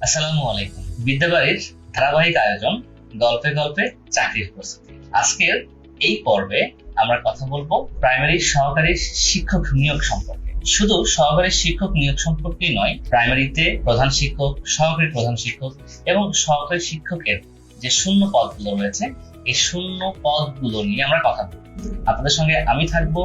আসসালামু আলাইকুম। বিদ্যাবাড়ির ধারাবাহিক আয়োজন গল্পে গল্পে চাকরির প্রস্তুতি। আজকের এই পর্বে আমরা কথা বলব প্রাইমারি সহকারী শিক্ষক নিয়োগ সম্পর্কে। শুধু সহকারী শিক্ষক নিয়োগ সম্পর্কেই নয় প্রাইমারিতে প্রধান শিক্ষক, সহকারী প্রধান শিক্ষক এবং সহকারী শিক্ষকের যে শূন্য পদগুলো রয়েছে, এই শূন্য পদগুলো নিয়ে আমরা কথা বলব। আপনাদের সঙ্গে আমি থাকব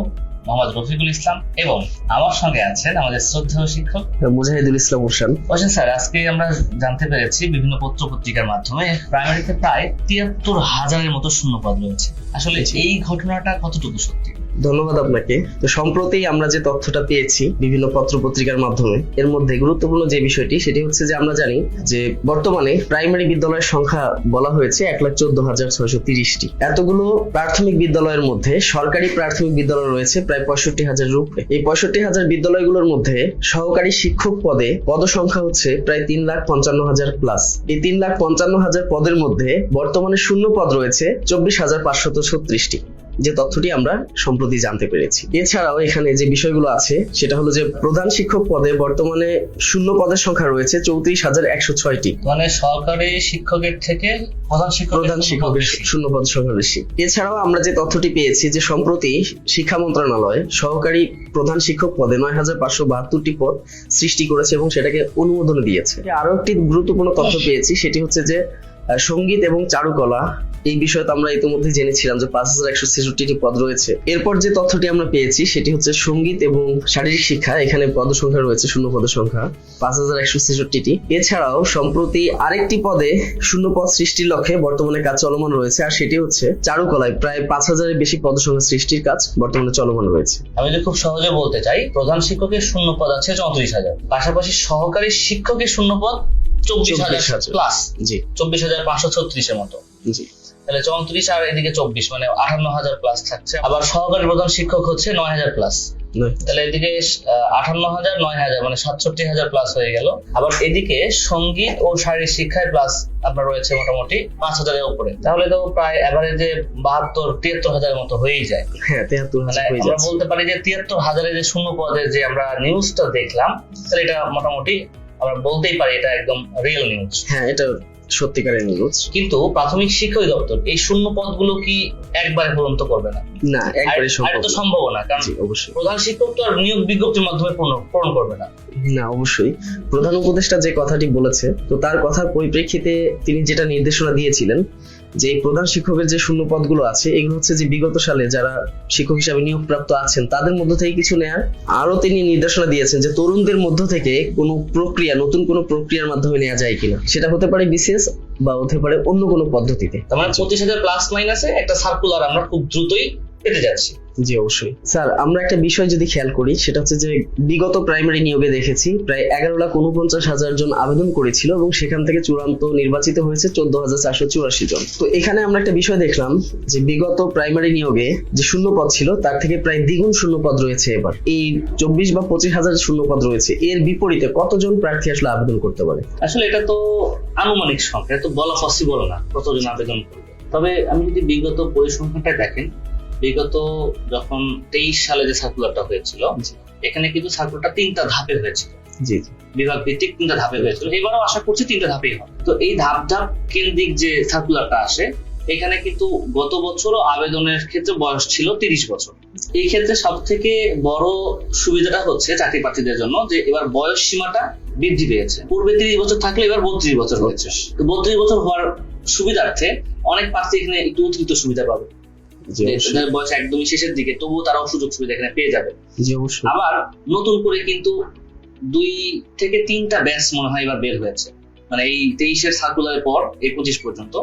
মোহাম্মদ রফিকুল ইসলাম এবং আমার সঙ্গে আছেন আমাদের শ্রদ্ধেয় শিক্ষক। মুজাহিদুল ইসলাম হোসেন। হোসেন স্যার আজকে আমরা জানতে পেরেছি বিভিন্ন পত্র পত্রিকার মাধ্যমে প্রাইমারিতে প্রায় তিয়াত্তর হাজারের মতো শূন্যপদ রয়েছে। আসলে এই ঘটনাটা কতটুকু সত্যি? ধন্যবাদ আপনাকে। তো সম্প্রতি আমরা যে তথ্যটা পেয়েছি বিভিন্ন পত্র পত্রিকার মাধ্যমে, এর মধ্যে গুরুত্বপূর্ণ যে বিষয়টি, সেটি হচ্ছে যে আমরা জানি যে বর্তমানে প্রাইমারি বিদ্যালয়ের সংখ্যা বলা হয়েছে এক লাখ চোদ্দ হাজার ছয়শো তিরিশটি। এতগুলো প্রাথমিক বিদ্যালয়ের মধ্যে সরকারি প্রাথমিক বিদ্যালয় রয়েছে প্রায় পঁয়ষট্টি হাজার উপরে এই পঁয়ষট্টি হাজার বিদ্যালয়গুলোর মধ্যে সহকারী শিক্ষক পদে পদ সংখ্যা হচ্ছে প্রায় তিন লাখ পঞ্চান্ন হাজার প্লাস এই তিন লাখ পঞ্চান্ন হাজার পদের মধ্যে বর্তমানে শূন্য পদ রয়েছে চব্বিশ হাজার পাঁচশত ছত্রিশটি। যে তথ্যটি আমরা সম্প্রতি জানতে পেরেছি। এছাড়াও এখানে যে বিষয়গুলো আছে সেটা হলো যে প্রধান শিক্ষক পদে বর্তমানে শূন্য পদের সংখ্যা রয়েছে চৌত্রিশ হাজার একশো ছয়টি। মানে সরকারি শিক্ষকের থেকে প্রধান শিক্ষক প্রধান শিক্ষকের শূন্য পদ সংখ্যা বেশি। এছাড়াও আমরা যে তথ্যটি পেয়েছি যে সম্প্রতি শিক্ষা মন্ত্রণালয় সহকারী প্রধান শিক্ষক পদে নয় হাজার পাঁচশো বাহাত্তরটি পদ সৃষ্টি করেছে এবং সেটাকে অনুমোদন দিয়েছে। আরও একটি গুরুত্বপূর্ণ তথ্য পেয়েছি সেটি হচ্ছে যে সংগীত এবং চারুকলা, এই বিষয়ে তো আমরা ইতিমধ্যে জেনেছিলাম যে পাঁচ হাজার একশো ছেষট্টিটি পদ রয়েছে। এরপর যে তথ্যটি আমরা পেয়েছি, সেটি হচ্ছে সংগীত এবং শারীরিক শিক্ষা, এখানে পদ সংখ্যা রয়েছে, শূন্য পদ সংখ্যা পাঁচ হাজার একশো ছেষট্টিটি। এছাড়াও, সম্প্রতি আরেকটি পদে শূন্য পদ সৃষ্টির লক্ষ্যে বর্তমানে কাজ চলমান রয়েছে, আর সেটি হচ্ছে চারুকলায়। প্রায় পাঁচ হাজারের বেশি পদ সংখ্যা সৃষ্টির কাজ বর্তমানে চলমান রয়েছে। আমি যদি খুব সহজে বলতে চাই, প্রধান শিক্ষকের শূন্য পদ আছে চৌত্রিশ হাজার। পাশাপাশি সহকারী শিক্ষকের শূন্য পদ চব্বিশ হাজার প্লাস জি। চব্বিশ হাজার পাঁচশো ছত্রিশের মতো। জি। তাহলে চৌত্রিশ আর এদিকে চব্বিশ মানে আটান্ন হাজার প্লাস থাকছে। আবার সহকারী প্রধান শিক্ষক হচ্ছে নয় হাজার প্লাস তাহলে এদিকে আটান্ন হাজার নয় হাজার মানে সাতষট্টি হাজার প্লাস হয়ে গেল। আবার এদিকে সংগীত ও শারীরিক শিক্ষায় প্লাস আপনার রয়েছে মোটামুটি পাঁচ হাজারের উপরে। তাহলে তো প্রায় এভারেজে বাহাত্তর তিয়াত্তর হাজার মতো হয়েই যায়। হ্যাঁ মানে আমরা বলতে পারি যে তিয়াত্তর হাজারের যে শূন্য পদের যে আমরা নিউজটা দেখলাম তাহলে এটা মোটামুটি আমরা বলতেই পারি এটা একদম রিয়েল নিউজ হ্যাঁ এটা সত্যিকারের নিউজ কিন্তু প্রাথমিক শিক্ষা অধিদপ্তর এই শূন্য পদগুলো কি একবারে পূরণ করবে না? না একবারে সম্ভব তো। সম্ভব না কারণ অবশ্যই। প্রধান শিক্ষক তো আর নিয়োগ বিজ্ঞপ্তির মাধ্যমে পূরণ করবে না। না অবশ্যই। প্রধান উপদেষ্টা যে কথাটি বলেছে তো তার কথার পরিপ্রেক্ষিতে তিনি যেটা নির্দেশনা দিয়েছিলেন যে প্রধান শিক্ষকের যে শূন্য পদগুলো আছে, এগুলো হচ্ছে যে বিগত সালে যারা শিক্ষক হিসাবে নিয়োগপ্রাপ্ত আছেন, তাদের মধ্য থেকে কিছু নেয়ার আরও তিনি নির্দেশনা দিয়েছেন যে তরুণদের মধ্য থেকে কোনো প্রক্রিয়া, নতুন কোনো প্রক্রিয়ার মাধ্যমে নেওয়া যায় কিনা। সেটা হতে পারে বিশেষ বা হতে পারে অন্য কোনো পদ্ধতিতে। মানে পঁচিশ হাজার প্লাস মাইনাসে একটা সার্কুলার আমরা খুব দ্রুতই পেতে যাচ্ছি। জি অবশ্যই। স্যার আমরা একটা বিষয় যদি খেয়াল করি সেটা হচ্ছে যে বিগত প্রাইমারি নিয়োগে দেখেছি প্রায় এগারো লাখ উনপঞ্চাশ হাজার জন আবেদন করেছিল এবং সেখান থেকে চূড়ান্ত নির্বাচিত হয়েছে চোদ্দ হাজার চারশো চুরাশি জন। তো এখানে আমরা একটা বিষয় দেখলাম যে বিগত প্রাইমারি নিয়োগে যে শূন্য পদ ছিল তার থেকে প্রায় দ্বিগুণ শূন্য পদ রয়েছে এবার। এই চব্বিশ বা পঁচিশ হাজার শূন্য পদ রয়েছে এর বিপরীতে কতজন প্রার্থী আসলে আবেদন করতে পারে? আসলে এটা তো আনুমানিক সংখ্যা এটা তো বলা পসিবল না কতজন আবেদন করবে। তবে আমি যদি বিগত পরিসংখ্যানটা দেখেন বিগত যখন তেইশ সালে যে সার্কুলারটা হয়েছিল এখানে কিন্তু সার্কুলারটা তিনটা ধাপে হয়েছিল। জি বিভাগ ভিত্তিক তিনটা ধাপে হয়েছিল। এবারও আশা করছি তিনটা ধাপেই হবে। তো এই ধাপ ধাপ কেন্দ্রিক যে সার্কুলারটা আসে এখানে কিন্তু গত বছরও আবেদনের ক্ষেত্রে বয়স ছিল তিরিশ বছর। এই ক্ষেত্রে সব থেকে বড় সুবিধাটা হচ্ছে চাকরি প্রার্থীদের জন্য যে এবার বয়স সীমাটা বৃদ্ধি পেয়েছে। পূর্বে তিরিশ বছর থাকলে এবার বত্রিশ বছর হয়েছে। তো বত্রিশ বছর হওয়ার সুবিধার্থে অনেক প্রার্থী এখানে একটু অতিরিক্ত সুবিধা পাবে। তাদের বয়স একদমই শেষের দিকে তবুও তারাও সুযোগ সুবিধা এখানে পেয়ে যাবে। আবার নতুন করে কিন্তু দুই থেকে তিনটা ব্যাচ মনে হয় এবার বের হয়েছে। মানে এই তেইশের সার্কুলারের পর এই পঁচিশ পর্যন্ত।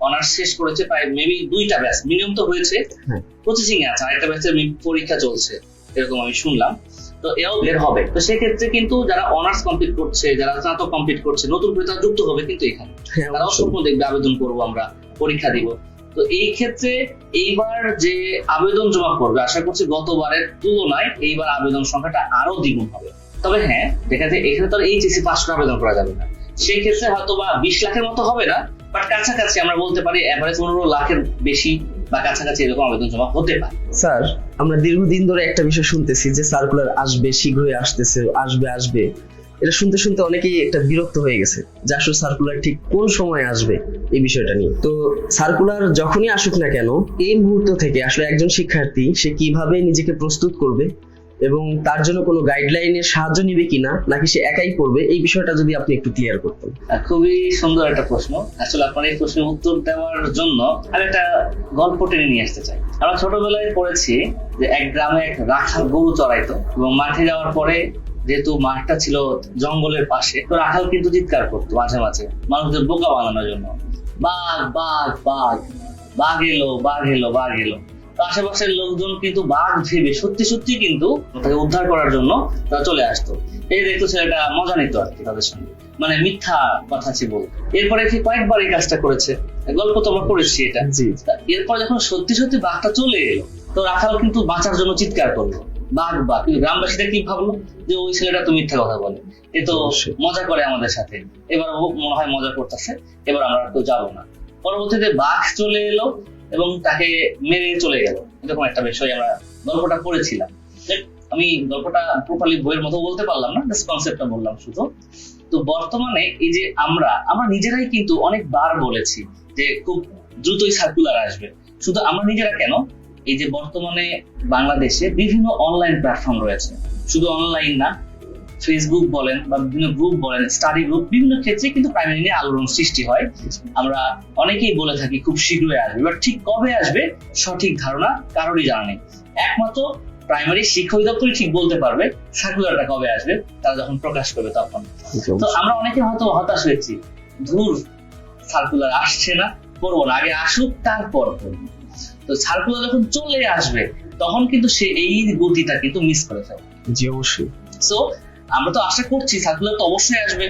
অনার্স শেষ করেছে প্রায় মেবি দুইটা ব্যাচ। মিনিমাম তো হয়েছে। হ্যাঁ। প্রসেসিং এ আছে আরেকটা ব্যাচের পরীক্ষা চলছে এরকম আমি শুনলাম। তো এও বের হবে। তো সেক্ষেত্রে কিন্তু যারা অনার্স কমপ্লিট করছে যারা স্নাতক কমপ্লিট করছে নতুন করে তারা যুক্ত হবে কিন্তু এখানে। হ্যাঁ তারাও। স্বপ্ন দেখবে আবেদন করব আমরা পরীক্ষা দিব। তো এই ক্ষেত্রে এইবার যে আবেদন জমা করবে আশা করছি গতবারের তুলনায় এইবার আবেদন সংখ্যাটা আরও দ্বিগুণ হবে। তবে হ্যাঁ দেখা যায় এখানে তো এইচএসসি পাস করে আবেদন করা যাবে না। সেই ক্ষেত্রে হয়তো বা বিশ লাখের মতো হবে না বাট কাছাকাছি আমরা বলতে পারি অ্যাভারেজ পনেরো লাখের বেশি বা কাছাকাছি এরকম আবেদন জমা হতে পারে। স্যার, আমরা দীর্ঘদিন ধরে একটা বিষয় শুনতেছি যে সার্কুলার আসবে, শীঘ্রই আসতেছে, আসবে আসবে। এটা শুনতে শুনতে অনেকেই একটা বিরক্ত হয়ে গেছে যে আসলে সার্কুলার ঠিক কোন সময় আসবে এই বিষয়টা নিয়ে। তো সার্কুলার যখনই আসুক না কেন, এই মুহূর্ত থেকে আসলে একজন শিক্ষার্থী সে কীভাবে নিজেকে প্রস্তুত করবে এবং তার জন্য কোনো গাইডলাইনের সাহায্য নিবে কিনা, নাকি সে একাই করবে, এই বিষয়টা যদি আপনি একটু ক্লিয়ার করতেন। খুবই সুন্দর একটা প্রশ্ন। আসলে আপনার এই প্রশ্নের উত্তর দেওয়ার জন্য আমি একটা গল্প টেনে নিয়ে আসতে চাই। আমরা ছোটবেলায় পড়েছি যে এক গ্রামে এক রাখাল গরু চড়াইতো এবং মাঠে যাওয়ার পরে যেহেতু মাঠটা ছিল জঙ্গলের পাশে তো রাখাল কিন্তু চিৎকার করতো মাঝে মাঝে মানুষদের বোকা বানানোর জন্য। বাঘ বাঘ বাঘ বাঘ এলো বাঘ এলো বাঘ এলো। আশেপাশের লোকজন কিন্তু বাঘ ভেবে সত্যি সত্যি কিন্তু তাকে উদ্ধার করার জন্য তারা চলে আসতো। এই দেখতো ছেলেটা মজা নিত আর কি তাদের সঙ্গে। মানে মিথ্যা কথা ছিল এরপরে সে কয়েকবার এই কাজটা করেছে। গল্প তো আমরা করেছি এটা। জি। এরপর যখন সত্যি সত্যি বাঘটা চলে এলো তো রাখাল কিন্তু বাঁচার জন্য চিৎকার করল। বাঘ কিন্তু গ্রামবাসীরা কি ভাবলো? যে ওই ছেলেটা তো মিথ্যা কথা বলে। এ তো মজা করে আমাদের সাথে। এবার ও মনে হয় মজা করতেছে। এবার আমরা কেউ যাব না। পরবর্তীতে বাঘ চলে এলো এবং তাকে মেরে চলে গেল। এরকম একটা বিষয় আমরা গল্পটা পড়েছিলাম। দেখ, আমি গল্পটা প্রপারলি বইয়ের মতো বলতে পারলাম না জাস্ট কনসেপ্টটা বললাম শুধু। তো বর্তমানে এই যে আমরা আমরা নিজেরাই কিন্তু অনেকবার বলেছি যে খুব দ্রুতই সার্কুলার আসবে। শুধু আমরা নিজেরা কেন? এই যে বর্তমানে বাংলাদেশে বিভিন্ন অনলাইন প্ল্যাটফর্ম রয়েছে। শুধু অনলাইন না ফেসবুক বলেন বা বিভিন্ন গ্রুপ বলেন স্টাডি গ্রুপ বিভিন্ন ক্ষেত্রে কিন্তু প্রাইমারি নিয়ে আলোড়ন সৃষ্টি হয়। আমরা অনেকেই বলে থাকি খুব শীঘ্রই আসবে এবার ঠিক কবে আসবে সঠিক ধারণা কারোরই জানা নেই। একমাত্র প্রাইমারি শিক্ষা অধিদপ্তরই ঠিক বলতে পারবে সার্কুলারটা কবে আসবে তারা যখন প্রকাশ করবে তখন। তো আমরা অনেকে হয়তো হতাশ হয়েছি ধুর সার্কুলার আসছে না করব না আগে আসুক তারপর করব। তো সার্কুলার যখন চলে আসবে তখন কিন্তু সে এই গতিটা কিন্তু মিস করে ফেলবে। জি অবশ্যই। সো আমরা তো আশা করছি সার্কুলার তো অবশ্যই আসবে।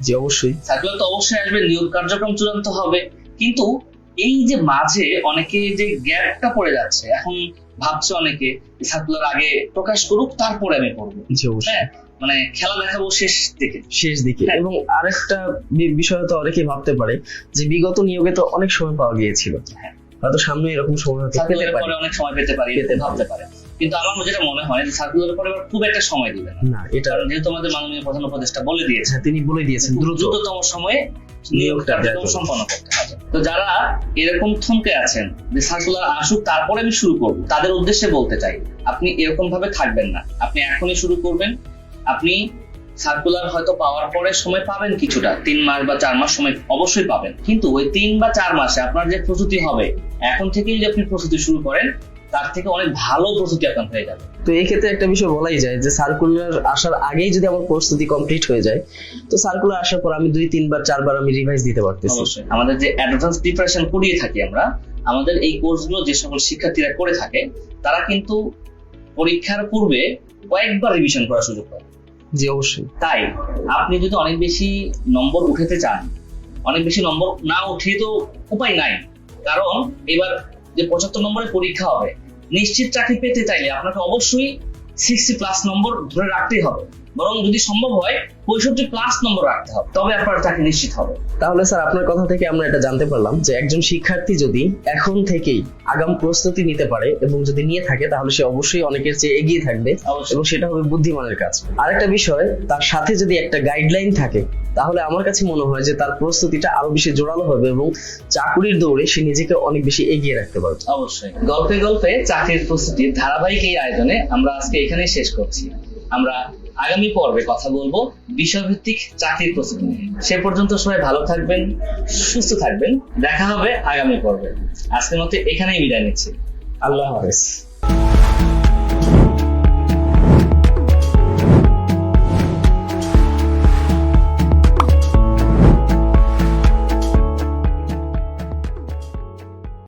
জি অবশ্যই। সার্কুলার তো অবশ্যই আসবে নিয়োগ কার্যক্রম চূড়ান্ত হবে। কিন্তু এই যে মাঝে অনেকে যে গ্যাপটা পড়ে যাচ্ছে এখন ভাবছে অনেকে সার্কুলার আগে প্রকাশ করুক তারপরে আমি করব জি অবশ্যই। হ্যাঁ মানে খেলা দেখাবো শেষ দিকে। শেষ দিকে। হ্যাঁ। এবং আরেকটা বিষয় তো অনেকেই ভাবতে পারে যে বিগত নিয়োগে তো অনেক সময় পাওয়া গিয়েছিল। হ্যাঁ। হয়তো সামনে এরকম সময় হয়তো পেতে পারে। অনেক সময় পেতে পারি পেতে ভাবতে পারে। কিন্তু আমার যেটা মনে হয় যে সার্কুলারের পরে খুব একটা সময় দিবে না। এটা যেহেতু আমাদের মাননীয় প্রধান উপদেষ্টা বলে দিয়েছে হ্যাঁ, তিনি বলে দিয়েছেন দ্রুততম সময়ে নিয়োগটা সম্পন্ন করতে হবে। তো যারা এরকম থমকে আছেন যে সার্কুলার আসুক তারপরে আমি শুরু করব। তাদের উদ্দেশ্যে বলতে চাই আপনি এরকম ভাবে থাকবেন না। আপনি এখনই শুরু করবেন। আপনি সার্কুলার হয়তো পাওয়ার পরে সময় পাবেন কিছুটা। তিন মাস বা চার মাস সময় অবশ্যই পাবেন। কিন্তু ওই তিন বা চার মাসে আপনার যে প্রস্তুতি হবে এখন থেকেই যদি আপনি প্রস্তুতি শুরু করেন তার থেকে অনেক ভালো প্রস্তুতি আপনার হয়ে যাবে। তো এই ক্ষেত্রে একটা বিষয় বলাই যায় যে সার্কুলার আসার আগেই যদি আমার প্রস্তুতি কমপ্লিট হয়ে যায় তো সার্কুলার আসার পর আমি দুই তিনবার চারবার আমি রিভাইজ দিতে পারতেছি। আমাদের যে অ্যাডভান্স প্রিপারেশন করিয়ে থাকি আমরা আমাদের এই কোর্সগুলো যে সকল শিক্ষার্থীরা করে থাকে তারা কিন্তু পরীক্ষার পূর্বে কয়েকবার রিভিশন করার সুযোগ পায়। জি, অবশ্যই। তাই আপনি যদি অনেক বেশি নম্বর উঠাতে চান, অনেক বেশি নম্বর না উঠিয়ে তো উপায় নাই। কারণ এবার যে পঁচাত্তর নম্বরের পরীক্ষা হবে, নিশ্চিত চাকরি পেতে চাইলে আপনাকে অবশ্যই সিক্সটি প্লাস নম্বর ধরে রাখতেই হবে। বরং যদি সম্ভব হয় পঁয়ষট্টি প্লাস নম্বর রাখতে হবে। তবে আপনার চাকরি নিশ্চিত হবে। তাহলে স্যার আপনার কথা থেকে আমরা এটা জানতে পারলাম যে একজন শিক্ষার্থী যদি এখন থেকেই আগাম প্রস্তুতি নিতে পারে এবং যদি নিয়ে থাকে তাহলে সে অবশ্যই অনেকের চেয়ে এগিয়ে থাকবে এবং সেটা হবে বুদ্ধিমানের কাজ। আরেকটা বিষয় তার সাথে যদি একটা গাইডলাইন থাকে তাহলে আমার কাছে মনে হয় যে তার প্রস্তুতিটা আরও বেশি জোরালো হবে এবং চাকুরির দৌড়ে সে নিজেকে অনেক বেশি এগিয়ে রাখতে পারবে। অবশ্যই। গল্পে গল্পে চাকরির প্রস্তুতির ধারাবাহিক এই আয়োজনে আমরা আজকে এখানেই শেষ করছি। আমরা আগামী পর্বে কথা বলব বিষয়ভিত্তিক চাকরির প্রস্তুতি নিয়ে। সে পর্যন্ত সবাই ভালো থাকবেন, সুস্থ থাকবেন। দেখা হবে আগামী পর্বে। আজকের মতো এখানেই বিদায় নিচ্ছি। আল্লাহ হাফেজ।